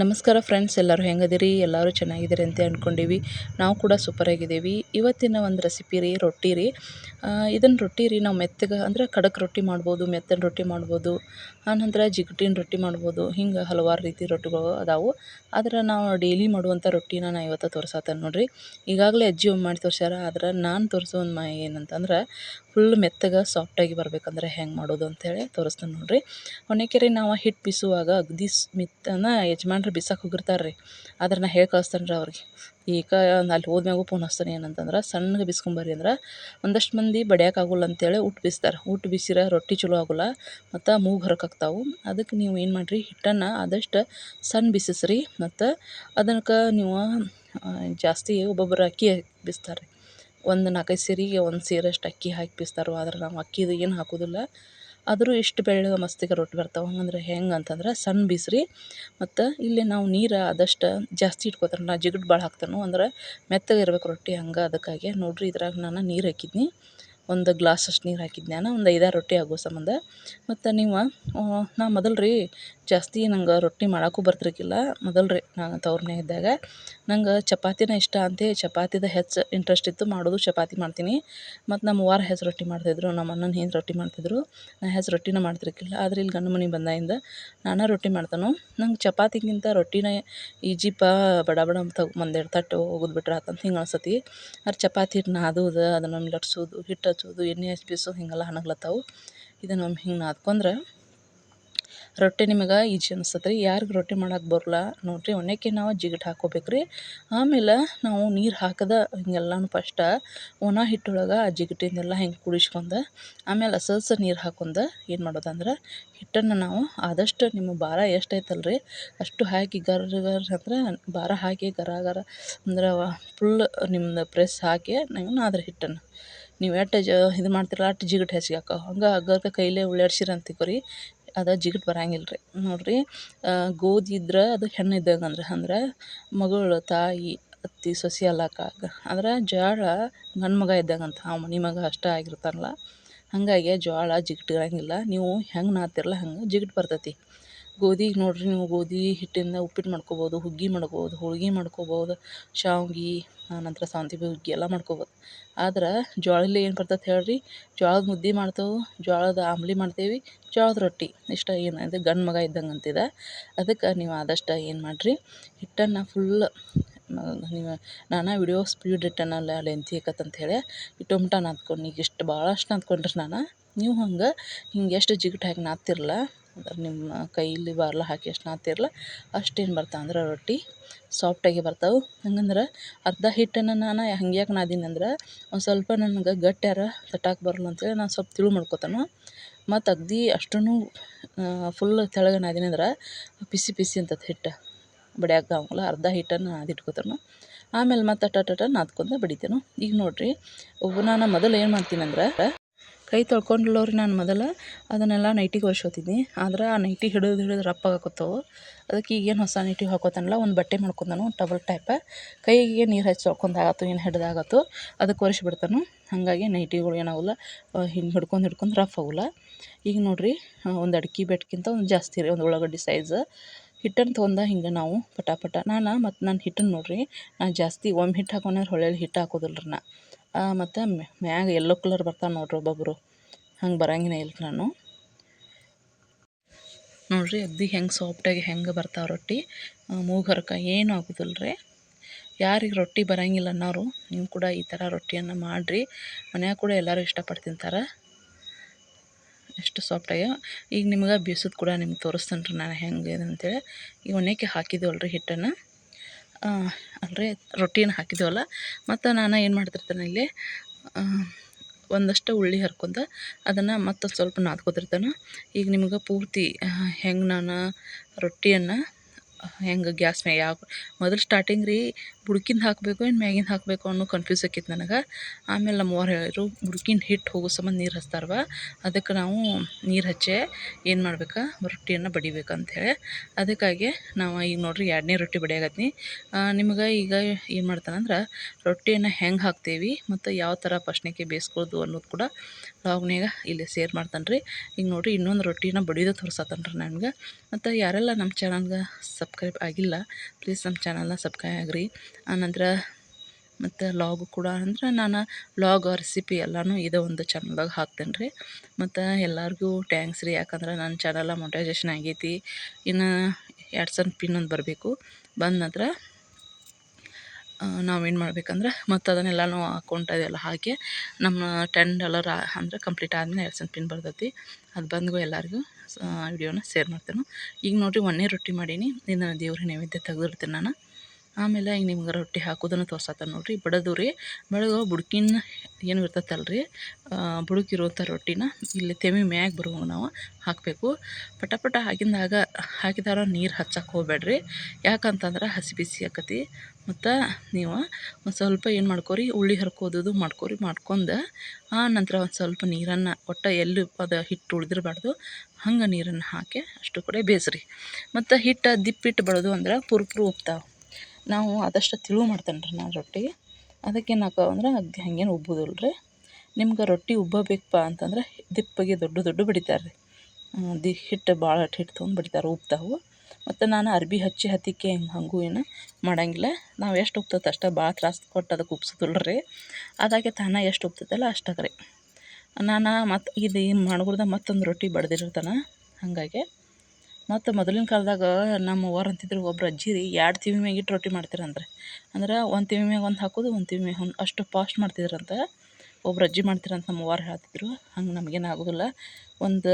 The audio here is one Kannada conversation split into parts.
ನಮಸ್ಕಾರ ಫ್ರೆಂಡ್ಸ್, ಎಲ್ಲರೂ ಹೆಂಗದಿರಿ? ಎಲ್ಲರೂ ಚೆನ್ನಾಗಿದ್ದೀರಿ ಅಂತ ಅಂದ್ಕೊಂಡೀವಿ. ನಾವು ಕೂಡ ಸೂಪರಾಗಿದ್ದೀವಿ. ಇವತ್ತಿನ ಒಂದು ರೆಸಿಪಿ ರೀ, ರೊಟ್ಟಿ ರೀ. ಇದನ್ನು ರೊಟ್ಟಿ ರೀ ನಾವು ಮೆತ್ತಗೆ, ಅಂದ್ರೆ ಖಡಕ್ ರೊಟ್ಟಿ ಮಾಡ್ಬೋದು, ಮೆತ್ತನ ರೊಟ್ಟಿ ಮಾಡ್ಬೋದು ಆನಂತರ ಜಿಗಟಿನ ರೊಟ್ಟಿ ಮಾಡ್ಬೋದು, ಹಿಂಗೆ ಹಲವಾರು ರೀತಿ ರೊಟ್ಟಿಗಳು ಅದಾವು. ಆದ್ರೆ ನಾವು ಡೈಲಿ ಮಾಡುವಂಥ ರೊಟ್ಟಿನ ನಾ ಇವತ್ತು ತೋರ್ಸತ್ತೇನೆ ನೋಡಿರಿ. ಈಗಾಗಲೇ ಅಜ್ಜಿ ಒಮ್ಮೆ ಮಾಡಿ ತೋರ್ಸ್ಯಾರ, ಆದ್ರೆ ನಾನು ತೋರಿಸೋ ಒಂದು ಮಾ ಏನಂತಂದ್ರೆ ಫುಲ್ ಮೆತ್ತಗೆ ಸಾಫ್ಟಾಗಿ ಬರಬೇಕಂದ್ರೆ ಹೆಂಗೆ ಮಾಡೋದು ಅಂಥೇಳಿ ತೋರಿಸ್ತೇನೆ ನೋಡಿರಿ. ಒಣಕೆರೆ ನಾವು ಹಿಟ್ಟು ಬೀಸುವಾಗ ಅಗ್ದಿ ಮಿತ್ತನ ಯಜಮಾನ್ರು ಬಿಸಕ್ಕೆ ಹೋಗಿರ್ತಾರೆ ರೀ ಆದ್ರೆ ನಾ ಹೇಳಿ ಕಳಿಸ್ತೇನೆ ರೀ ಅವ್ರಿಗೆ. ಈಗ ಅಲ್ಲಿ ಹೋದ್ಮ್ಯಾಗೂ ಫೋನ್ ಹಚ್ತಾನೆ ಏನಂತಂದ್ರೆ, ಸಣ್ಣಗೆ ಬಿಸ್ಕೊಂಬರ್ರಿ ಅಂದ್ರೆ ಒಂದಷ್ಟು ಮಂದಿ ಬಡಿಯಕ್ಕೆ ಆಗೋಲ್ಲ ಅಂತೇಳಿ ಉಟ್ಟು ಬಿಸ್ತಾರೆ. ಉಟ್ಟು ಬೀಸಿರ ರೊಟ್ಟಿ ಚಲೋ ಆಗೋಲ್ಲ, ಮತ್ತು ಮೂಗು ಹೊರಕಾಗ್ತಾವೆ ಅದಕ್ಕೆ ನೀವು ಏನು ಮಾಡಿರಿ, ಹಿಟ್ಟನ್ನು ಆದಷ್ಟು ಸಣ್ಣ ಬಿಸಿಸ್ರಿ, ಮತ್ತು ಅದಕ್ಕೆ ನೀವು ಜಾಸ್ತಿ ಒಬ್ಬೊಬ್ಬರು ಅಕ್ಕಿ ಬಿಸ್ತಾರೆ ಒಂದು ನಾಲ್ಕೈದು ಸೇರಿಗೆ, ಒಂದು ಸೇರಷ್ಟು ಅಕ್ಕಿ ಹಾಕಿ ಬೀಸ್ತಾರೆ. ಆದ್ರೆ ನಾವು ಅಕ್ಕಿದು ಏನು ಹಾಕೋದಿಲ್ಲ. ಆದರೂ ಇಷ್ಟು ಬೆಳ್ಳಗೆ ಮಸ್ತಿಗೆ ರೊಟ್ಟಿ ಬರ್ತಾವೆ? ಹಂಗಂದ್ರೆ ಹೆಂಗೆ ಅಂತಂದ್ರೆ ಸಣ್ಣ ಬಿಸ್ರಿ ಮತ್ತು ಇಲ್ಲಿ ನಾವು ನೀರು ಆದಷ್ಟು ಜಾಸ್ತಿ ಇಟ್ಕೋತಾರೆ. ನಾ ಜಿಗಟ್ ಭಾಳ ಹಾಕ್ತೇನೆ, ಅಂದ್ರೆ ಮೆತ್ತಗೆ ಇರ್ಬೇಕು ರೊಟ್ಟಿ ಹಂಗೆ ಅದಕ್ಕಾಗಿ. ನೋಡಿರಿ ಇದ್ರಾಗ ನಾನು ನೀರು ಹಾಕಿದ್ನಿ. ಒಂದು ಗ್ಲಾಸಷ್ಟು ನೀರು ಹಾಕಿದ್ದೆ ನಾನು, ಒಂದು ಐದಾರು ರೊಟ್ಟಿ ಆಗೋ ಸಂಬಂಧ. ಮತ್ತು ನೀವು ನಾ ಮೊದಲು ರೀ ಜಾಸ್ತಿ ನಂಗೆ ರೊಟ್ಟಿ ಮಾಡೋಕ್ಕೂ ಬರ್ತಿರ್ಕಿಲ್ಲ. ಮೊದಲು ರೀ ನಾನು ತವ್ರ ಇದ್ದಾಗ. ನಂಗೆ ಚಪಾತಿನ ಇಷ್ಟ ಅಂತ, ಚಪಾತಿದ ಹೆಚ್ಚು ಇಂಟ್ರೆಸ್ಟ್ ಇತ್ತು, ಮಾಡೋದು ಚಪಾತಿ ಮಾಡ್ತೀನಿ. ಮತ್ತು ನಮ್ಮ ವಾರ ಹೆಸ್ರು ರೊಟ್ಟಿ ಮಾಡ್ತಿದ್ರು, ನಮ್ಮ ಅಣ್ಣನ ಹೆಂಡ್ತಿ ರೊಟ್ಟಿ ಮಾಡ್ತಿದ್ರು. ನಾ ಹೆಸ್ರು ರೊಟ್ಟಿನ ಮಾಡ್ತಿರ್ಕಿಲ್ಲ. ಆದ್ರೆ ಇಲ್ಲಿ ಗಂಡು ಮನೆಗೆ ಬಂದಾಗಿಂದ ನಾನೇ ರೊಟ್ಟಿ ಮಾಡ್ತಾನು. ನಂಗೆ ಚಪಾತಿಗಿಂತ ರೊಟ್ಟಿನೇ ಈಜಿಪ ಬಡ ಬಡ ತಗೊ ಒಂದೆರಡು ತಟ್ಟು ಒಗದು ಬಿಟ್ರೆ ಆತಂತ ಹಿಂಗೆ ಅನ್ಸತಿ. ಆದ್ರೆ ಚಪಾತಿ ಹಿಟ್ಟು ನಾದೋದು ಅದನ್ನು ಲಟ್ಸೋದು ಹಿಟ್ಟು ಹಚ್ಚೋದು, ಎಣ್ಣೆ ಹಚ್ಚಿ ಬೀಸೋದು ಹಿಂಗೆಲ್ಲ ಹನಗ್ಲತ್ತಾವು ಇದನ್ನು ಹಿಂಗೆ ನಾದ್ಕೊಂಡ್ರೆ ರೊಟ್ಟಿ ನಿಮಗೆ ಈಜಿ ಅನ್ಸತ್ತೆ ರೀ ಯಾರಿಗೆ ರೊಟ್ಟಿ ಮಾಡಕ್ಕೆ ಬರಲ್ಲ ನೋಡಿರಿ ಒಣಕ್ಕೆ ನಾವು ಜಿಗಟ್ ಹಾಕೋಬೇಕು ರೀ ಆಮೇಲೆ ನಾವು ನೀರು ಹಾಕದ ಹಿಂಗೆಲ್ಲನೂ ಫಸ್ಟ ಒಣ ಹಿಟ್ಟೊಳಗೆ ಆ ಜಿಗಟಿಂದೆಲ್ಲ ಹಿಂಗೆ ಕುಡಿಸ್ಕೊಂಡು, ಆಮೇಲೆ ಹಸಲ್ಸ ನೀರು ಹಾಕೊಂಡು ಏನು ಮಾಡೋದಂದ್ರೆ ಹಿಟ್ಟನ್ನು ನಾವು ಆದಷ್ಟು ನಿಮ್ಮ ಭಾರ ಎಷ್ಟು ಐತಲ್ಲ ರೀ ಅಷ್ಟು ಹಾಕಿ ಗರ್ ಗರ್ ಅಂದ್ರೆ ಭಾರ ಹಾಕಿ ಗರ ಗರ ಅಂದ್ರೆ ಫುಲ್ ನಿಮ್ಮದು ಪ್ರೆಸ್ ಹಾಕಿ ನಾನು ಅದ್ರ ಹಿಟ್ಟನ್ನು. ನೀವು ಎಟ್ಟು ಜ ಇದು ಮಾಡ್ತಿರಲ್ಲ, ಅಷ್ಟು ಜಿಗಟ್ ಹೆಚ್ಚಿಗೆ ಹಾಕೋ ಹಂಗೆ ಅಗ್ಗರ್ಕ ಕೈಲೇ ಉಳ್ಳಾಡ್ಸಿರ ರೀ ಅದು ಜಿಗಟ್ ಬರಂಗಿಲ್ಲ ರೀ ನೋಡಿರಿ ಗೋಧಿ ಇದ್ರೆ ಅದು ಹೆಣ್ಣು ಇದ್ದಂಗೆ ಅಂದ್ರೆ ಅಂದ್ರೆ ಮಗಳು, ತಾಯಿ, ಅತ್ತೆ, ಸೊಸೆ ಅಲ್ಲಕ್ಕ ಅಂದ್ರೆ ಜೋಳ ಗಂಡು ಮಗ ಇದ್ದಾಗಂತ ಅವ ಮನೆ ಮಗ ಅಷ್ಟೇ ಆಗಿರ್ತಾನಲ್ಲ. ಹಾಗಾಗಿ ಜೋಳ ಜಿಗಟ್ ಇರಂಗಿಲ್ಲ. ನೀವು ಹೆಂಗೆ ನಾದ್ತಿರಲ್ಲ ಹಂಗೆ ಜಿಗಟ್ ಬರ್ತೈತಿ. ಗೋಧಿಗೆ ನೋಡಿರಿ ನೀವು ಗೋಧಿ ಹಿಟ್ಟಿಂದ ಉಪ್ಪಿಟ್ಟು ಮಾಡ್ಕೊಬೋದು, ಹುಗ್ಗಿ ಮಾಡ್ಬೋದು ಹೋಳ್ಗಿ ಮಾಡ್ಕೊಬೋದು, ಶಾವ್ಗಿ ಆನಂತರ ಸಾವಂತಿಗೆ ಹುಗ್ಗಿ ಎಲ್ಲ ಮಾಡ್ಕೊಬೋದು. ಆದ್ರೆ ಜ್ವಾಳಲ್ಲಿ ಏನು ಬರ್ತದೆ ಹೇಳ್ರಿ? ಜ್ವಾಳದ ಮುದ್ದೆ ಮಾಡ್ತೇವೆ, ಜ್ವಾಳದ ಆಮ್ಲಿ ಮಾಡ್ತೇವೆ, ಜ್ವಾಳದ ರೊಟ್ಟಿ. ಇಷ್ಟ ಏನು ಅಂದರೆ ಗಂಡು ಮಗ ಇದ್ದಂಗೆ ಅಂತಿದೆ. ಅದಕ್ಕೆ ನೀವು ಆದಷ್ಟು ಏನು ಮಾಡಿರಿ? ಹಿಟ್ಟನ್ನು ಫುಲ್ ನೀವು ನಾನು ವಿಡಿಯೋ ಸ್ಪೀಡ್ ಇಟ್ಟನಲ್ಲ ಲೆಂತಿ ಅಂತ ಹೇಳಿ ಇಟ್ಟೊಮಟ ನಾದ್ಕೊಂಡು, ಈಗ ಇಷ್ಟು ಭಾಳಷ್ಟು ನಾದ್ಕೊಂಡ್ರೆ ನಾನು. ನೀವು ಹಂಗೆ ಹಿಂಗೆ ಎಷ್ಟು ಜಿಗಟ್ ಹಾಕಿ ನಾದ್ತಿರಲ್ಲ ಅಂದ್ರೆ ನಿಮ್ಮ ಕೈಲಿ ಬಾರ್ಲ ಹಾಕಿ ಎಷ್ಟು ನಾದ್ತಿರಲ್ಲ ಅಷ್ಟೇನು ಬರ್ತಾವೆ ಅಂದ್ರೆ ರೊಟ್ಟಿ ಸಾಫ್ಟಾಗಿ ಬರ್ತಾವೆ. ಹಂಗಂದ್ರೆ ಅರ್ಧ ಹಿಟ್ಟನ್ನು ನಾನು ಹಂಗ್ಯಾಕೆ ನಾದೀನಿ ಅಂದ್ರೆ ಒಂದು ಸ್ವಲ್ಪ ನನಗೆ ಗಟ್ಟ್ಯಾರ ತಟ್ಟಕ್ಕೆ ಬರಲ್ಲ ಅಂತೇಳಿ ನಾನು ಸ್ವಲ್ಪ ತಿಳು ಮಾಡ್ಕೊತಾನು. ಮತ್ತು ಅಗ್ದಿ ಅಷ್ಟೂ ಫುಲ್ ತೆಳಗೆ ನಾದೀನಿ ಅಂದ್ರೆ ಪಿಸಿ ಪಿಸಿ ಅಂತ ಹಿಟ್ಟು ಬಡಿಯಾಕೆ ಆಗಲ್ಲ. ಅರ್ಧ ಹಿಟ್ಟನ್ನು ನಾದಿಟ್ಕೊತಾನು ಆಮೇಲೆ ಮತ್ತೆ ಅಟ ಟಟ ನಾದ್ಕೊಂಡು ಬಡಿತೇನು. ಈಗ ನೋಡಿರಿ ನಾನು ಮೊದಲು ಏನು ಮಾಡ್ತೀನಿ ಅಂದ್ರೆ ಕೈ ತೊಳ್ಕೊಂಡಿಲ್ಲವ್ರಿ ನಾನು ಮೊದಲು, ಅದನ್ನೆಲ್ಲ ನೈಟಿಗೆ ಒರ್ಸ್ಕೊತಿದ್ನಿ ಆದ್ರೆ ಆ ನೈಟಿ ಹಿಡಿದು ಹಿಡಿದು ರಫ್ ಆಗಾಕತ್ತವು. ಅದಕ್ಕೆ ಈಗೇನು ಹೊಸ ನೈಟಿ ಹಾಕೋತಾನಲ್ಲ, ಒಂದು ಬಟ್ಟೆ ಮಾಡ್ಕೊಂಡಾನು ಟಬಲ್ ಟೈಪ. ಕೈಗೆ ನೀರು ಹಚ್ಚಿ ತೊಳ್ಕೊಂಡಾಗತ್ತು ಏನು ಹಿಡ್ದಾಗತ್ತು, ಅದಕ್ಕೆ ಒರೆಸಿಬಿಡ್ತಾನು ಹಾಗಾಗಿ ನೈಟಿಗಳು ಏನಾಗಲ್ಲ ಹಿಂಗೆ ಹಿಡ್ಕೊಂಡು ಹಿಡ್ಕೊಂಡು ರಫ್ ಆಗಲ್ಲ ಈಗ ನೋಡಿರಿ ಒಂದು ಅಡ್ಕೆ ಬೆಟ್ಕಿಂತ ಒಂದು ಜಾಸ್ತಿ ರೀ, ಒಂದು ಉಳ್ಳಾಗಡ್ಡಿ ಸೈಜ್. ಹಿಟ್ಟನ್ನು ತೊಗೊಂಡ ಹಿಂಗೆ ನಾವು ಪಟಾಪಟ ಪಟ. ನಾನು ಮತ್ತು ನಾನು ಹಿಟ್ಟನ್ನು ನೋಡಿರಿ ನಾನು ಜಾಸ್ತಿ ಒಮ್ಮೆ ಹಿಟ್ಟು ಹಾಕೊಂಡ್ರೆ ಹೊಳೆಯಲ್ಲಿ ಹಿಟ್ಟು ಹಾಕೋದಿಲ್ಲ ನಾ. ಮತ್ತು ಮ್ಯಾಗ ಎಲ್ಲೋ ಕಲರ್ ಬರ್ತಾವೆ ನೋಡ್ರಿ ಒಬ್ಬೊಬ್ಬರು ಹಂಗೆ ಬರಂಗಿಲ್ಲ ಇಲ್ಲ ನಾನು. ನೋಡ್ರಿ ಅಗ್ದಿ ಹೆಂಗೆ ಸಾಫ್ಟಾಗಿ ಹೆಂಗೆ ಬರ್ತಾವೆ ರೊಟ್ಟಿ. ಮೂಗು ಹರ್ಕ ಏನೂ ಆಗೋದಿಲ್ಲ ರೀ ಯಾರಿಗೆ ರೊಟ್ಟಿ ಬರಂಗಿಲ್ಲ ಅನ್ನೋರು, ನೀವು ಕೂಡ ಈ ಥರ ರೊಟ್ಟಿಯನ್ನು ಮಾಡಿರಿ. ಮನ್ಯಾಗ ಕೂಡ ಎಲ್ಲರೂ ಇಷ್ಟಪಟ್ಟು ತಿಂತಾರೆ. ಎಷ್ಟು ಸಾಫ್ಟಾಗಿ ಈಗ ನಿಮ್ಗೆ ಬೀಸೋದು ಕೂಡ ನಿಮ್ಗೆ ತೋರಿಸ್ತೇನೆ ರೀ ನಾನು ಹೆಂಗೆ ಅಂತೇಳಿ ಈಗ ಒಣಕ್ಕೆ ಹಾಕಿದ್ದೇವಲ್ಲ ರೀ ಹಿಟ್ಟನ್ನು. ಅಲ್ರಿ ರೊಟ್ಟಿನ ಹಾಕಿದ್ದೇವಲ್ಲ ಮತ್ತು ನಾನು ಏನು ಮಾಡ್ತಿರ್ತೇನೆ ಇಲ್ಲಿ ಒಂದಷ್ಟು ಉಳ್ಳಿ ಹರ್ಕೊಂಡು ಅದನ್ನು ಮತ್ತೊಂದು ಸ್ವಲ್ಪ ನಾದ್ಕೊತಿರ್ತೇನೆ. ಈಗ ನಿಮ್ಗೆ ಪೂರ್ತಿ ಹೆಂಗೆ ನಾನು ರೊಟ್ಟಿಯನ್ನು ಹೆಂಗೆ ಗ್ಯಾಸ್ ಮ್ಯಾಗ ಯಾವ ಮೊದಲು ಸ್ಟಾರ್ಟಿಂಗ್ ರೀ ಬುಡ್ಕಿಂದ ಹಾಕಬೇಕು ಏನು ಮ್ಯಾಗಿಂದ ಹಾಕಬೇಕು ಅನ್ನೋ ಕನ್ಫ್ಯೂಸ್ ಆಕಿತ್ತು ನನಗೆ. ಆಮೇಲೆ ನಮ್ಮವ್ರು ಹೇಳಿದ್ರು ಬುಡ್ಕಿನ ಹಿಟ್ಟು ಹೋಗೋ ಸಂಬಂಧ ನೀರು ಹಚ್ತಾರವ, ಅದಕ್ಕೆ ನಾವು ನೀರು ಹಚ್ಚೆ, ಏನು ಮಾಡ್ಬೇಕು? ರೊಟ್ಟಿಯನ್ನು ಬಡಿಬೇಕು ಅಂಥೇಳಿ ಅದಕ್ಕಾಗಿ ನಾವು ಈಗ ನೋಡ್ರಿ ಎರಡನೇ ರೊಟ್ಟಿ ಬಡಿಯಾಗತ್ತೀನಿ ನಿಮ್ಗೆ ಈಗ ಏನು ಮಾಡ್ತಾನಂದ್ರೆ ರೊಟ್ಟಿಯನ್ನು ಹೆಂಗೆ ಹಾಕ್ತೇವೆ ಮತ್ತು ಯಾವ ಥರ ಫಸ್ಟ್ನೇಗೆ ಬೇಯಿಸ್ಕೊಳ್ದು ಅನ್ನೋದು ಕೂಡ ಲಾಗ್ನಾಗ ಇಲ್ಲಿ ಸೇರ್ ಮಾಡ್ತಾನೆ ರೀ ಈಗ ನೋಡಿರಿ ಇನ್ನೊಂದು ರೊಟ್ಟಿನ ಬಡಿಯೋದು ತೋರ್ಸತ್ತಾನೆ ರೀ ನನಗೆ. ಮತ್ತು ಯಾರೆಲ್ಲ ನಮ್ಮ ಚಾನಲ್ಗೆ ಸಬ್ ಸಬ್ಸ್ಕ್ರೈಬ್ ಆಗಿಲ್ಲ ಪ್ಲೀಸ್ ನಮ್ಮ ಚಾನಲ್ನ ಸಬ್ಸ್ಕ್ರೈಬ್ ಆಗಿರಿ. ಆನಂತರ ಮತ್ತು ಲಾಗು ಕೂಡ, ಅಂದ್ರೆ ನಾನು ಲಾಗ್ ರೆಸಿಪಿ ಎಲ್ಲನೂ ಇದೇ ಒಂದು ಚಾನಲ್ದಾಗ ಹಾಕ್ತೇನೆ ರೀ. ಮತ್ತು ಎಲ್ಲರಿಗೂ ಟ್ಯಾಂಕ್ಸ್ ರೀ, ಯಾಕಂದ್ರೆ ನನ್ನ ಚಾನಲ ಮೊಟೈಜೇಷನ್ ಆಗೈತಿ. ಇನ್ನು ಎರಡು ಸಣ್ಣ ಪಿನ್ ಒಂದು ಬರಬೇಕು. ಬಂದ ನಂತರ ನಾವೇನು ಮಾಡ್ಬೇಕಂದ್ರೆ ಮತ್ತು ಅದನ್ನೆಲ್ಲನೂ ಅಕೌಂಟ್ ಅದೆಲ್ಲ ಹಾಕಿ, ನಮ್ಮ ಟೆನ್ ಡಾಲರ್ ಅಂದರೆ ಕಂಪ್ಲೀಟ್ ಆದಮೇಲೆ ಎರಡು ಸಣ್ಣ ಪಿನ್ ಬರ್ತೈತಿ. ಅದು ಬಂದ್ಗೂ ಎಲ್ಲರಿಗೂ ವಿಡಿಯೋನ ಶೇರ್ ಮಾಡ್ತೇನೆ. ಈಗ ನೋಡಿರಿ ಒಂದೇ ರೊಟ್ಟಿ ಮಾಡೀನಿ. ಇದನ್ನು ದೇವ್ರಿಗೆ ನೈವೇದ್ಯ ತೆಗೆದಿಡ್ತೀನಿ ನಾನು. ಆಮೇಲೆ ಈಗ ನಿಮ್ಗೆ ರೊಟ್ಟಿ ಹಾಕೋದನ್ನು ತೋರ್ಸತ್ತ ನೋಡಿರಿ. ಬಡದು ರೀ ಬಡದು ಬುಡ್ಕಿನ ಏನು ಇರ್ತೈತಲ್ಲ ರೀ ಬುಡುಕಿರುವಂಥ ರೊಟ್ಟಿನ ಇಲ್ಲಿ ತೆಮಿ ಮ್ಯಾಗ ಬರುವಾಗ ನಾವು ಹಾಕಬೇಕು. ಪಟ ಪಟ ಹಾಕಿದಾಗ ಹಾಕಿದಾರ ನೀರು ಹಚ್ಚಕ್ಕೆ ಹೋಗ್ಬೇಡ್ರಿ. ಯಾಕಂತಂದ್ರೆ ಹಸಿ ಬಿಸಿ ಆಕತಿ. ಮತ್ತು ನೀವು ಒಂದು ಸ್ವಲ್ಪ ಏನು ಮಾಡ್ಕೊರಿ, ಉಳ್ಳಿ ಹರ್ಕೋದದು ಮಾಡ್ಕೊರಿ, ಮಾಡ್ಕೊಂಡು ಆ ನಂತರ ಒಂದು ಸ್ವಲ್ಪ ನೀರನ್ನು ಒಟ್ಟು ಎಲ್ಲಿ ಅದು ಹಿಟ್ಟು ಉಳಿದಿರಬಾರ್ದು, ಹಂಗೆ ನೀರನ್ನು ಹಾಕಿ ಅಷ್ಟು ಕಡೆ ಬೇಯಿಸ್ರಿ ಮತ್ತು ಹಿಟ್ಟು ದಿಪ್ಪಿಟ್ಟು ಬಡೋದು ಅಂದ್ರೆ ಪುರ್ ಪುರು ಉಪ್ತಾವೆ. ನಾವು ಆದಷ್ಟು ತಿಳು ಮಾಡ್ತೇನೆ ರೀ ನಾನು ರೊಟ್ಟಿ. ಅದಕ್ಕೆ ಹಾಕೋ ಅಂದ್ರೆ ಹಂಗೇನು ಉಬ್ಬುದಿಲ್ಲ ರೀ ನಿಮ್ಗೆ ರೊಟ್ಟಿ ಉಬ್ಬಬೇಕಪ್ಪ ಅಂತಂದ್ರೆ ದಿಪ್ಪಗೆ ದೊಡ್ಡ ದೊಡ್ಡ ಬಡಿತಾರೆ ರೀ ದಿ ಹಿಟ್ಟು ಭಾಳ ಹಿಟ್ಟು ತೊಗೊಂಡು ಬಡಿತಾರೆ ಉಬ್ತಾವು ಮತ್ತು ನಾನು ಅರ್ಬಿ ಹಚ್ಚಿ ಹತ್ತಿಕ್ಕೆ ಹಿಂಗೆ ಏನು ಮಾಡೋಂಗಿಲ್ಲ. ನಾವು ಎಷ್ಟು ಉಬ್ತೈತೆ ಅಷ್ಟೇ ಭಾಳ ತ್ರಾಸು ಕೊಟ್ಟು ಅದಕ್ಕೆ ಉಬ್ಸೋದಿಲ್ಲ ರೀ. ಅದಾಗೆ ತಾನೇ ಎಷ್ಟು ಉಬ್ತೈತಲ್ಲ ಅಷ್ಟಾಗ ರೀ. ನಾನು ಮತ್ತು ಇದು ಏನು ಮಾಡ್ಕೊಡ್ದೆ ಮತ್ತೊಂದು ರೊಟ್ಟಿ ಬಡ್ದಿರ್ತಾನೆ ಹಾಗಾಗಿ. ಮತ್ತು ಮೊದಲಿನ ಕಾಲದಾಗ ನಮ್ಮ ಅವ್ವಾರು ಅಂತಿದ್ರು, ಒಬ್ರು ಅಜ್ಜಿ ರೀ, ಎರಡು ತಿವಿ ಮ್ಯಾಗ ಇಟ್ಟು ರೊಟ್ಟಿ ಮಾಡ್ತೀರಂದ್ರೆ ಅಂದ್ರೆ. ಒಂದು ತಿವಿ ಮ್ಯಾಗ ಒಂದು ಹಾಕೋದು, ಒಂದು ತಿವಿ ಮ್ಯಾಗ ಒಂದು ಅಷ್ಟು ಫಾಸ್ಟ್ ಮಾಡ್ತಿದ್ರಂತ ಒಬ್ರು ಅಜ್ಜಿ ಮಾಡ್ತೀರಂತ ನಮ್ಮ ಅವ್ವಾರು ಹೇಳ್ತಿದ್ರು. ಹಂಗೆ ನಮಗೇನು ಆಗೋದಿಲ್ಲ. ಒಂದು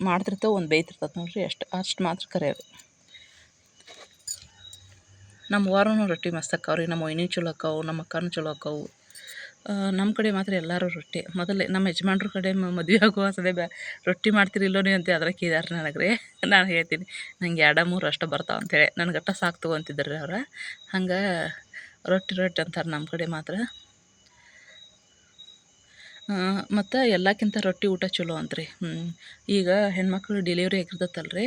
ಮಾಡ್ತಿರ್ತವೆ, ಒಂದು ಬೇಯ್ತಿರ್ತೈತೆ ನೋಡಿರಿ ಅಷ್ಟು ಅಷ್ಟು ಮಾತ್ರ ಕರೆಯೋದು ನಮ್ಮ ವಾರನೂ ರೊಟ್ಟಿ ಮಸ್ತ್ ಆಕ್ಕವ್ರಿ ನಮ್ಮ ಒಯ್ನಿನ ಚಲೋ ಹಾಕವು, ನಮ್ಮ ಅಕ್ಕನೂ ಚಲೋ ಹಾಕವು. ನಮ್ಮ ಕಡೆ ಮಾತ್ರ ಎಲ್ಲರೂ ರೊಟ್ಟಿ. ಮೊದಲೇ ನಮ್ಮ ಯಜಮಾನ್ರ ಕಡೆ ಮದುವೆ ಆಗುವ ಸದೇ ಬ್ಯಾ, ರೊಟ್ಟಿ ಮಾಡ್ತಿರಿಲ್ಲೋನಿ ಅಂತ ಅದ್ರ ಕೇಳ್ಯಾರ ನನಗೆ ರೀ ನಾನು ಹೇಳ್ತೀನಿ, ನಂಗೆ ಎರಡ ಮೂರು ಅಷ್ಟು ಬರ್ತಾವೆ ಅಂತೇಳಿ ನನಗೆ ಅಟ್ಟ ಸಾಕು ತೊಗೊಂತಿದ್ದಾರೆ ರೀ ಅವ್ರು. ಹಂಗೆ ರೊಟ್ಟಿ ರೊಟ್ಟಿ ಅಂತಾರೆ ನಮ್ಮ ಕಡೆ ಮಾತ್ರ. ಮತ್ತು ಎಲ್ಲಕ್ಕಿಂತ ರೊಟ್ಟಿ ಊಟ ಚಲೋ ಅಂತ್ರಿ. ಈಗ ಹೆಣ್ಮಕ್ಳು ಡೆಲಿವರಿ ಆಗಿರ್ತೈತಲ್ಲ ರೀ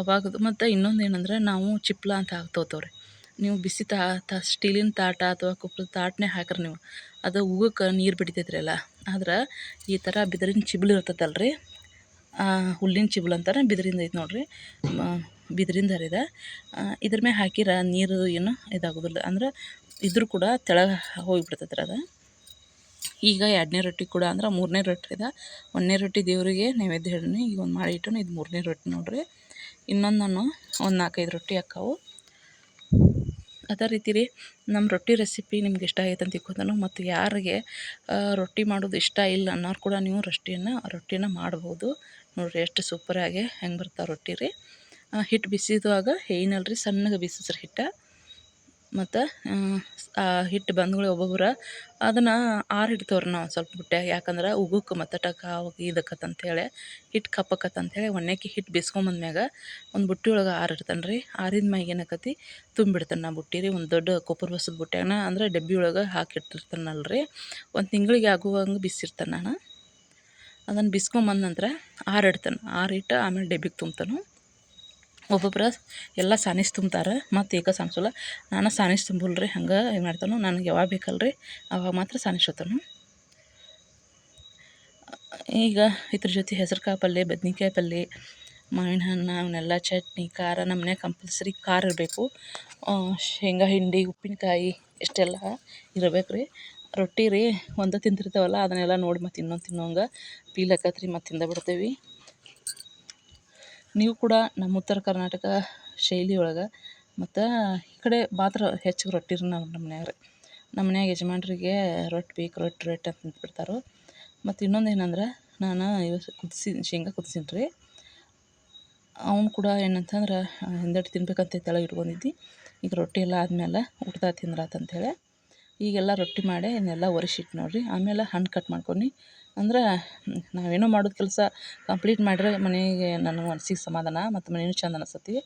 ಅವಾಗ ಮತ್ತು ಇನ್ನೊಂದು ಏನಂದ್ರೆ ನಾವು ಚಿಪ್ಲ ಅಂತ ಹಾಕ್ತೋತವ್ರಿ ರೀ ನೀವು ಬಿಸಿ ತಾ ತಾ, ಸ್ಟೀಲಿನ ತಾಟ ಅಥವಾ ಕುಪ್ಲದ ತಾಟನ್ನೇ ಹಾಕ್ರಿ ನೀವು. ಅದು ಉಗುಕ್ಕೆ ನೀರು ಬಿಡ್ತೈತ್ರಿ ಎಲ್ಲ ಆದ್ರೆ ಈ ಥರ ಬಿದಿರಿನ ಚಿಬ್ಲು ಇರ್ತೈತಲ್ಲ ರೀ ಹುಲ್ಲಿನ ಚಿಬ್ಲು ಅಂತಾರೆ, ಬಿದಿರಿಂದ ಐತೆ ನೋಡಿರಿ. ಬಿದಿರಿಂದ ಹರಿದ. ಇದ್ರ ಮೇಲೆ ಹಾಕಿರ ನೀರು ಏನು ಇದಾಗೋದಿಲ್ಲ, ಅಂದ್ರೆ ಇದ್ರೂ ಕೂಡ ತೆಳಗೆ ಹೋಗಿಬಿಡ್ತೈತ್ರಿ ಅದು. ಈಗ ಎರಡನೇ ರೊಟ್ಟಿ ಕೂಡ ಅಂದ್ರೆ ಮೂರನೇ ರೊಟ್ಟಿ ಇದೆ ಒಂದನೇ ರೊಟ್ಟಿ ದೇವರಿಗೆ ನೈವೇದ್ಯ ಹೇಳೀನಿ, ಈಗ ಒಂದು ಮಾಡಿ ಇಟ್ಟು ಇದು ಮೂರನೇ ರೊಟ್ಟಿ ನೋಡಿರಿ. ಇನ್ನೊಂದು ನಾನು ಒಂದು ನಾಲ್ಕೈದು ರೊಟ್ಟಿ ಹಾಕಾವು. ಅದೇ ರೀತಿ ರೀ ನಮ್ಮ ರೊಟ್ಟಿ ರೆಸಿಪಿ ನಿಮ್ಗೆ ಇಷ್ಟ ಆಗೈತೆ ಅಂತ ತಿಳ್ಕೊತಾನು, ಮತ್ತು ಯಾರಿಗೆ ರೊಟ್ಟಿ ಮಾಡೋದು ಇಷ್ಟ ಇಲ್ಲ ಅನ್ನೋರು ಕೂಡ ನೀವು ರೊಟ್ಟಿಯನ್ನು ರೊಟ್ಟಿನ ಮಾಡ್ಬೋದು. ನೋಡಿರಿ ಎಷ್ಟು ಸೂಪರಾಗೆ ಹೆಂಗೆ ಬರ್ತಾವೆ ರೊಟ್ಟಿ ರೀ ಹಿಟ್ಟು ಬಿಸಿದುವಾಗ ಏನಲ್ಲ ರೀ ಸಣ್ಣಗೆ ಬಿಸಿಸ್ರಿ ಹಿಟ್ಟು. ಮತ್ತು, ಆ ಹಿಟ್ಟು ಬಂದ್ಗಳು ಒಬ್ಬೊಬ್ರು. ಅದನ್ನು ಆರಿಡ್ತೇವ್ರಿ ನಾವು ಸ್ವಲ್ಪ ಬಿಟ್ಟೆ ಯಾಕಂದ್ರೆ ಉಗುಕ್ಕೆ ಮತ್ತಟಕ ಅವಾಗ ಇದಕ್ಕತ್ ಹಿಟ್ಟು ಕಪ್ಪಕತ್ ಅಂಥೇಳಿ ಹಿಟ್ಟು ಹಿಟ್ಟು ಬಿಸ್ಕೊಂಬಂದ್ಮ್ಯಾಗ ಒಂದು ಬುಟ್ಟಿ ಒಳಗೆ ಆರಿಡ್ತಾನೆ ರೀ ಆರಿದ ಮ್ಯಾಗ ಏನಾಕತಿ ತುಂಬಿಡ್ತಾನೆ ನಾ ಬುಟ್ಟಿ ರೀ. ಒಂದು ದೊಡ್ಡ ಕೊಪ್ಪರ್ ಬಸದ ಬುಟ್ಯಾಗನ ಅಂದ್ರೆ ಡಬ್ಬಿ ಒಳಗೆ ಹಾಕಿಟ್ಟಿರ್ತಾನಲ್ಲ ರೀ ಒಂದು ತಿಂಗಳಿಗೆ ಆಗುವಂಗೆ ಬಿಸಿರ್ತಾನೆ ನಾನು. ಅದನ್ನು ಬಿಸ್ಕೊಂಬಂದ ನಂತರ ಆರಿಡ್ತಾನೆ ಆರಿಟ್ಟು ಆಮೇಲೆ ಡಬ್ಬಿಗೆ ತುಂಬ್ತಾನೆ. ಒಬ್ಬೊಬ್ರು ಎಲ್ಲ ಸಾನಿಸ್ ತುಂಬ್ತಾರೆ, ಮತ್ತು ಈಗ ಸಾನಿಸಲ್ಲ. ನಾನು ಸಾನಿಸ್ ತುಂಬಲ್ಲ ರೀ ಹಂಗೆ ಏನು ಮಾಡ್ತಾನೋ. ನನಗೆ ಯಾವಾಗ ಬೇಕಲ್ಲ ರೀ ಅವಾಗ ಮಾತ್ರ ಸಾನಿಸ್ತಾನು ಈಗ ಇದ್ರ ಜೊತೆ ಹೆಸರುಕಾಯಿ ಪಲ್ಯ ಬದ್ನಿಕಾಯಿ ಪಲ್ಯ ಮಾವಿನ ಹಣ್ಣು ಅವನ್ನೆಲ್ಲ ಚಟ್ನಿ, ಖಾರ ನಮ್ಮನೆ ಕಂಪಲ್ಸರಿ ಖಾರ ಇರಬೇಕು. ಶೇಂಗಾ, ಹಿಂಡಿ, ಉಪ್ಪಿನಕಾಯಿ, ಇಷ್ಟೆಲ್ಲ ಇರಬೇಕು ರೀ ರೊಟ್ಟಿ ರೀ ಒಂದು ತಿಂತಿರ್ತಾವಲ್ಲ ಅದನ್ನೆಲ್ಲ ನೋಡಿ ಮತ್ತು ಇನ್ನೊಂದು ತಿನ್ನೋಂಗೆ ಪೀಲಕ್ಕತ್ರಿ ಮತ್ತು ತಿಂದ ಬಿಡ್ತೇವೆ. ನೀವು ಕೂಡ ನಮ್ಮ ಉತ್ತರ ಕರ್ನಾಟಕ ಶೈಲಿ ಒಳಗೆ ಮತ್ತು ಈ ಕಡೆ ಮಾತ್ರ ಹೆಚ್ಚು ರೊಟ್ಟಿನ ನಾವು ನಮ್ಮ ಮನ್ಯಾಗ ನಮ್ಮ ಮನ್ಯಾಗ ಯಜಮಾನ್ರಿಗೆ ರೊಟ್ಟಿ ಬೇಕು, ರೊಟ್ಟಿ ರೊಟ್ಟಿ ಅಂತ ಅಂದ್ಬಿಡ್ತಾರೆ ಮತ್ತು ಇನ್ನೊಂದು ಏನಂದ್ರೆ ನಾನು ಇವತ್ತು ಕುದಿಸಿ ಶೇಂಗಾ ಕುದ್ಸೀನಿ ರೀ. ಅವ್ನು ಕೂಡ ಏನಂತಂದ್ರೆ ಹಿಂದಟ್ಟು ತಿನ್ಬೇಕಂತ ತೆಳಗೆ ಇಟ್ಕೊಂಡಿದ್ದು ಈಗ ರೊಟ್ಟಿ ಎಲ್ಲ ಆದಮೇಲೆ ಊಟದ ತಿಂದ್ರಾತು ಅಂಥೇಳಿ ಈಗೆಲ್ಲ ರೊಟ್ಟಿ ಮಾಡಿ ಇನ್ನೆಲ್ಲ ಒರೆಸಿಟ್ಟು ನೋಡಿರಿ. ಆಮೇಲೆ ಹಣ್ಣು ಕಟ್ ಮಾಡ್ಕೊಂಡು ಅಂದ್ರೆ ನಾವೇನೋ ಮಾಡೋದು ಕೆಲಸ ಕಂಪ್ಲೀಟ್ ಮಾಡಿದ್ರೆ ಮನೆಗೆ ನನ್ನ ಮನ್ಸಿಗೆ ಸಮಾಧಾನ ಮತ್ತು ಮನೆಯೂ ಚಂದ ಅನಿಸ್ತತಿ.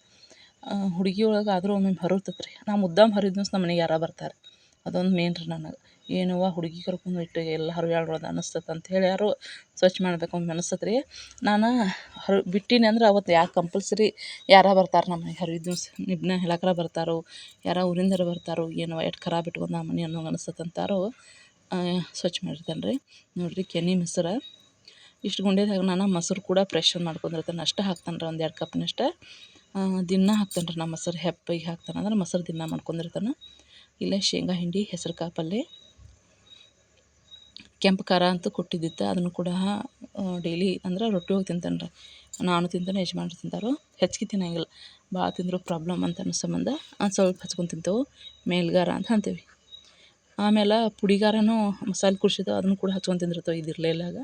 ಹುಡುಗಿ ಒಳಗೆ ಆದರೂ ಒಮ್ಮೆ ಹರಡ್ತೈತೆ ರೀ ನಾ ಮುದ್ದಾಮ್ ಹರಿದ್ನು ನಮ್ಮ ಮನೆಗೆ ಯಾರೋ ಬರ್ತಾರೆ? ಅದೊಂದು ಮೇನ್ ರೀ ನನಗೆ. ಏನವ್ವ ಹುಡುಗಿ ಕರ್ಕೊಂಡು ಇಟ್ಟು ಎಲ್ಲ ಹರಿಯಾಡ್ಬಾರ್ದು ಅನಿಸ್ತತ್ ಅಂತ ಹೇಳಿ ಯಾರು ಸ್ವಚ್ಛ ಮಾಡಬೇಕು ಅಂತ ಅನಿಸ್ತತ್ ನಾನು ಹರ್, ಬಿಟ್ಟೀನಿ ಅಂದ್ರೆ ಅವತ್ತು ಯಾಕೆ ಕಂಪಲ್ಸರಿ ಯಾರೋ ಬರ್ತಾರೆ ನಮ್ಮ ಮನೆಗೆ ಹರಿದ ದಿವ್ಸ? ನಿಬ್ನ ಹೇಳಕ್ರ ಬರ್ತಾರೋ? ಯಾರೋ ಊರಿಂದರ ಬರ್ತಾರೋ? ಏನವ್ವ ಎಷ್ಟು ಖರಾಬ್ ಇಟ್ಕೊಂಡು ನಮ್ಮ ಮನೆ ಅನ್ನೋಂಗೆ ಅನಿಸ್ತತ್ ಅಂತಾರೋ ಸ್ವಚ್ಛ ಮಾಡಿರ್ತಾನೆ ರೀ ನೋಡಿರಿ ಕೆನೆ ಮೊಸರು. ಇಷ್ಟು ಗುಂಡೆದಾಗ ನಾನು ಮೊಸರು ಕೂಡ ಫ್ರೆಶ್ ಮಾಡ್ಕೊಂಡಿರ್ತಾನೆ. ಅಷ್ಟೇ ಹಾಕ್ತಾನೆ ರೀ ಒಂದು ಎರಡು ಕಪ್ನಷ್ಟು ದಿನ ಹಾಕ್ತಾನೆ ರೀ ನಮ್ಮ ಮೊಸರು ಹೆಪ್ಪಿಗೆ ಹಾಕ್ತಾನೆ ಅಂದ್ರೆ ಮೊಸರು ದಿನ ಮಾಡ್ಕೊಂಡಿರ್ತಾನೆ. ಇಲ್ಲೇ ಶೇಂಗಾ ಹಿಂಡಿ, ಹೆಸರು ಕಾಪಲ್ಲೆ. ಕೆಂಪು ಖಾರ ಅಂತೂ ಕೊಟ್ಟಿದ್ದಿತ್ತು. ಅದನ್ನು ಕೂಡ ಡೈಲಿ ಅಂದ್ರೆ ರೊಟ್ಟಿ ಹೋಗಿ ತಿಂತಾನೆ ರೀ ನಾನು ತಿಂತಾನೆ ಯಜಮಾನ್ರು ತಿಂತಾರೋ ಹೆಚ್ಚಿಗೆ ತಿನ್ನಂಗಿಲ್ಲ. ಭಾಳ ತಿಂದರೂ ಪ್ರಾಬ್ಲಮ್ ಅಂತ ಅನ್ನೋ ಸಂಬಂಧ ಸ್ವಲ್ಪ ಹಚ್ಕೊಂಡು ತಿಂತೇವೆ. ಮೇಲ್ಗಾರ ಅಂತ ಅಂತೀವಿ. ಆಮೇಲೆ ಪುಡಿಗಾರನೂ ಮಸಾಲೆ ಕುಡ್ಸಿದ್ದು ಅದನ್ನು ಕೂಡ ಹಚ್ಕೊಂಡು ಇದು ಇದಿರಲಿಲ್ಲಾಗ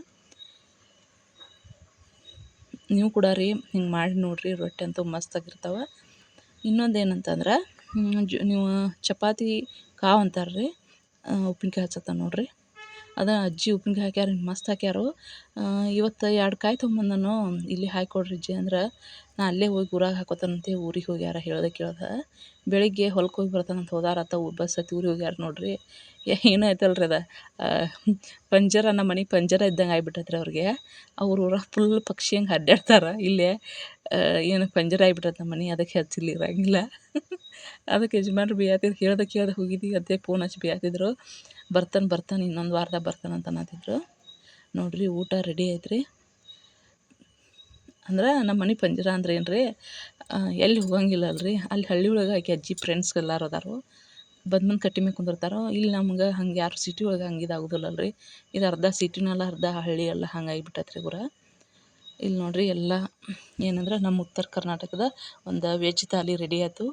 ನೀವು ಕೂಡ ರೀ ಹಿಂಗೆ ಮಾಡಿ ನೋಡಿರಿ ರೊಟ್ಟಿ ಅಂತೂ ಮಸ್ತಾಗಿರ್ತಾವೆ ಇನ್ನೊಂದು ಏನಂತಂದ್ರೆ ನೀವು ಚಪಾತಿ ಕಾವು ಅಂತಾರೆ ರೀ ಉಪ್ಪಿನಕಾಯಿ ಹಚ್ಚತ್ತಾನೆ ನೋಡಿರಿ. ಅದ ಅಜ್ಜಿ ಉಪ್ಪಿನಕಾಯಿ ಹಾಕ್ಯಾರ ಮಸ್ತ್ ಹಾಕ್ಯಾರು. ಇವತ್ತು ಎರಡು ಕಾಯಿ ತೊಗೊಂಬಂದನು, ಇಲ್ಲಿ ಹಾಕ್ಕೊಡ್ರಿ ಅಜ್ಜಿ ಅಂದ್ರೆ, ನಾ ಅಲ್ಲೇ ಹೋಗಿ ಊರಾಗ ಹಾಕೋತಾನಂತೆ ಊರಿಗೆ ಹೋಗ್ಯಾರ, ಹೇಳ್ದೆ ಕೇಳ್ದೆ. ಬೆಳಿಗ್ಗೆ ಹೊಲಕ್ಕೆ ಹೋಗಿ ಬರ್ತಾನಂತ ಹೋದಾರತ್ತ ಬಸ್ ಹತ್ತಿ ಊರಿಗೆ ಹೋಗ್ಯಾರ ನೋಡ್ರಿ. ಏನೋ ಐತಲ್ರಿ ಅದ? ಪಂಜರ, ನಮ್ಮ ಮನೆ ಪಂಜರ ಇದ್ದಂಗೆ ಆಗ್ಬಿಟ್ಟೈತೆ ರೀ ಅವ್ರಿಗೆ. ಅವ್ರ ಊರ ಫುಲ್ ಪಕ್ಷಿ ಹಂಗೆ ಅಡ್ಡಾಡ್ತಾರೆ ಇಲ್ಲೇ ಏನು ಪಂಜರ ಆಗ್ಬಿಟ್ಟೈತೆ ನಮ್ಮ ಮನೆ, ಅದಕ್ಕೆ ಹಚ್ಚಿಲ್ಲ, ಇರಂಗಿಲ್ಲ. ಅದಕ್ಕೆ ಯಜಮಾನ್ರು ಬೇಯತ್ತಿದ್ರು ಹೇಳ್ದೆ ಕೇಳ್ದೆ ಹೋಗಿದ್ದೀವಿ ಅದೇ ಫೋನ್ ಹಚ್ಚಿ ಬೇಯತ್ತಿದ್ರು ಬರ್ತಾನೆ ಬರ್ತಾನೆ, ಇನ್ನೊಂದು ವಾರದಾಗ ಬರ್ತಾನೆ ಅಂತ ಅನ್ನತ್ತಿದ್ರು ನೋಡಿರಿ, ಊಟ ರೆಡಿ ಐತ್ರಿ. ಅಂದ್ರೆ ನಮ್ಮ ಮನೆ ಪಂಜರ ಅಂದ್ರೆ ಏನು ರೀ ಎಲ್ಲಿ ಹೋಗಂಗಿಲ್ಲ ಅಲ್ರಿ ಅಲ್ಲಿ ಹಳ್ಳಿ ಒಳಗೆ ಆಕೆ ಅಜ್ಜಿ ಫ್ರೆಂಡ್ಸ್ ಎಲ್ಲರೂ ಅದಾರು. ಬಂದು ಬಂದು ಕಟ್ಟಿ ಮೇಲೆ ಕುಂದಿರ್ತಾರೋ, ಇಲ್ಲಿ ನಮ್ಗೆ ಹಂಗೆ ಯಾರು ಸಿಟಿ ಒಳಗೆ ಹಂಗೆ ಇದಾಗೋದಿಲ್ಲ ಅಲ್ರಿ ಇದು ಅರ್ಧ ಸಿಟಿನಲ್ಲ ಅರ್ಧ ಹಳ್ಳಿ ಎಲ್ಲ ಹಂಗಾಗಿ ಬಿಟ್ಟೈತೆ ರೀ ಊರ ಇಲ್ಲಿ ನೋಡಿರಿ ಎಲ್ಲ ಏನಂದ್ರೆ ನಮ್ಮ ಉತ್ತರ ಕರ್ನಾಟಕದ ಒಂದು ವೆಜ್ ಥಾಲಿ ರೆಡಿ ಆಯ್ತು.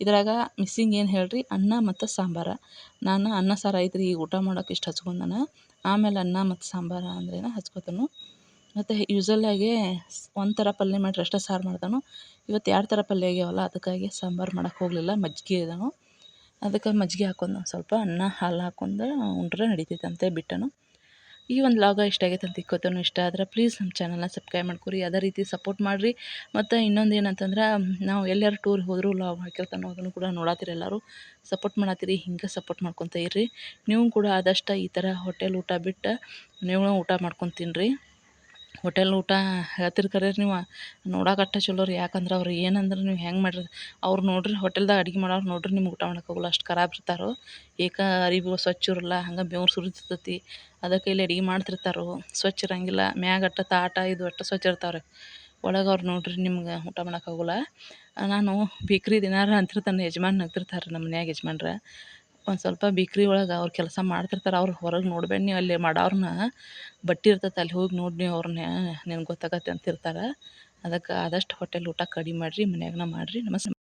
ಇದ್ರಾಗ ಮಿಸ್ಸಿಂಗ್ ಏನು ಹೇಳ್ರಿ? ಅನ್ನ ಮತ್ತು ಸಾಂಬಾರು. ನಾನು ಅನ್ನ ಸಾರು ಐತೆ ರೀ ಈಗ ಊಟ ಮಾಡೋಕೆ ಇಷ್ಟು ಹಚ್ಕೊಂಡಾನ. ಆಮೇಲೆ ಅನ್ನ ಮತ್ತು ಸಾಂಬಾರು ಅಂದ್ರೇನ ಹಚ್ಕೋತಾನು. ಮತ್ತು ಯೂಸಲ್ಲಾಗಿ ಒಂದು ಥರ ಪಲ್ಯ ಮಾಡಿರಿ, ಅಷ್ಟೇ ಸಾರು ಮಾಡ್ತಾನು. ಇವತ್ತು ಎರಡು ಥರ ಪಲ್ಯ ಆಗ್ಯಾವಲ್ಲ, ಅದಕ್ಕಾಗಿ ಸಾಂಬಾರು ಮಾಡೋಕೆ ಹೋಗಲಿಲ್ಲ, ಮಜ್ಜಿಗೆ ಇದಾವೆ ಅದಕ್ಕೆ ಮಜ್ಜಿಗೆ ಹಾಕೊಂಡು ಸ್ವಲ್ಪ ಅನ್ನ ಹಾಲು ಹಾಕೊಂಡು ಉಂಡ್ರೆ ನಡಿತೈತೆ ಅಂತ ಬಿಟ್ಟನು. ಈ ಒಂದು ಲಾಗ ಇಷ್ಟ ಆಗೈತೆ ಅಂತ ಇಕ್ಕೋತನೂ ಇಷ್ಟ ಆದ್ರೆ ಪ್ಲೀಸ್ ನಮ್ಮ ಚಾನಲ್ನ ಸಬ್ಸ್ಕ್ರೈಬ್ ಮಾಡ್ಕೊರಿ, ಅದೇ ರೀತಿ ಸಪೋರ್ಟ್ ಮಾಡಿರಿ. ಮತ್ತು ಇನ್ನೊಂದು ಏನಂತಂದ್ರೆ, ನಾವು ಎಲ್ಲಾರು ಟೂರ್ ಹೋದರೂ ಲಾಗ್ ಹಾಕಿರ್ತಾನೋ ಅದನ್ನು ಕೂಡ ನೋಡತ್ತೀರಿ ಎಲ್ಲರೂ. ಸಪೋರ್ಟ್ ಮಾಡತ್ತೀರಿ ಹಿಂಗೆ ಸಪೋರ್ಟ್ ಮಾಡ್ಕೊತ ಇರ್ರಿ. ನೀವು ಕೂಡ ಆದಷ್ಟು ಈ ಥರ ಹೋಟೆಲ್ ಊಟ ಬಿಟ್ಟು ನೀವು ಊಟ ಮಾಡ್ಕೊಂಡು ತಿನ್ನಿರಿ ಹೋಟೆಲ್ ಊಟ ಹೇಳ್ತಿರ್ ಕರೆ ನೀವು. ನೋಡಕ್ಕೆ ಅಷ್ಟೇ ಚಲೋ ರೀ. ಯಾಕಂದ್ರೆ ಅವ್ರು ಏನಂದ್ರೆ ನೀವು ಹೆಂಗೆ ಮಾಡಿರಿ. ಅವ್ರು ನೋಡಿರಿ ಹೋಟೆಲ್ದಾಗ ಅಡ್ಗೆ ಮಾಡೋರು ನೋಡಿರಿ ನಿಮ್ಗೆ ಊಟ ಮಾಡಕ್ಕೆ ಹೋಗಲ್ಲ. ಅಷ್ಟು ಖರಾಬ್ ಇರ್ತಾರೆ. ಏಕ ಅರಿವು ಸ್ವಚ್ಛ ಇರಲ್ಲ. ಹಂಗೆ ಬೆವ್ರು ಸುರಿತಿರ್ತೈತಿ ಅದಕ್ಕೆ ಇಲ್ಲಿ ಅಡ್ಗೆ ಮಾಡ್ತಿರ್ತಾರೋ. ಸ್ವಚ್ಛ ಇರಂಗಿಲ್ಲ. ಮ್ಯಾಗಟ್ಟ ತಾಟ ಇದು ಅಷ್ಟು ಸ್ವಚ್ಛ ಇರ್ತಾವ್ರಿ. ಒಳಗೆ ಅವ್ರು ನೋಡಿರಿ ನಿಮ್ಗೆ ಊಟ ಮಾಡೋಕೆ ಹೋಗಲ್ಲ ನಾನು ಬೇಕ್ರಿ ದಿನಾರ ಅಂತಿರ್ತಾನೆ. ಯಜಮಾನ್ ನಗ್ತಿರ್ತಾರೆ ನಮ್ಮ ಮನ್ಯಾಗ ಯಜಮಾನ್ರ. ಒಂದು ಸ್ವಲ್ಪ ಬೇಕ್ರಿ ಒಳಗೆ ಅವ್ರು ಕೆಲಸ ಮಾಡ್ತಿರ್ತಾರೆ, ಅವ್ರು ಹೊರಗೆ ನೋಡ್ಬೇಡ ನೀವು ಅಲ್ಲಿ ಮಾಡೋರ್ನ ಬಟ್ಟೆ ಇರ್ತೈತೆ ಅಲ್ಲಿ ಹೋಗಿ ನೋಡಿ ನೀವು ಅವ್ರನ್ನ ನಿನ್ಗೆ ಗೊತ್ತಾಗತ್ತೆ ಅಂತಿರ್ತಾರೆ. ಅದಕ್ಕೆ ಆದಷ್ಟು ಹೋಟೆಲ್ ಊಟ ಕಡಿಮೆ ಮಾಡಿರಿ ಮನ್ಯಾಗನ ಮಾಡಿರಿ. ನಮಸ್ತೆ.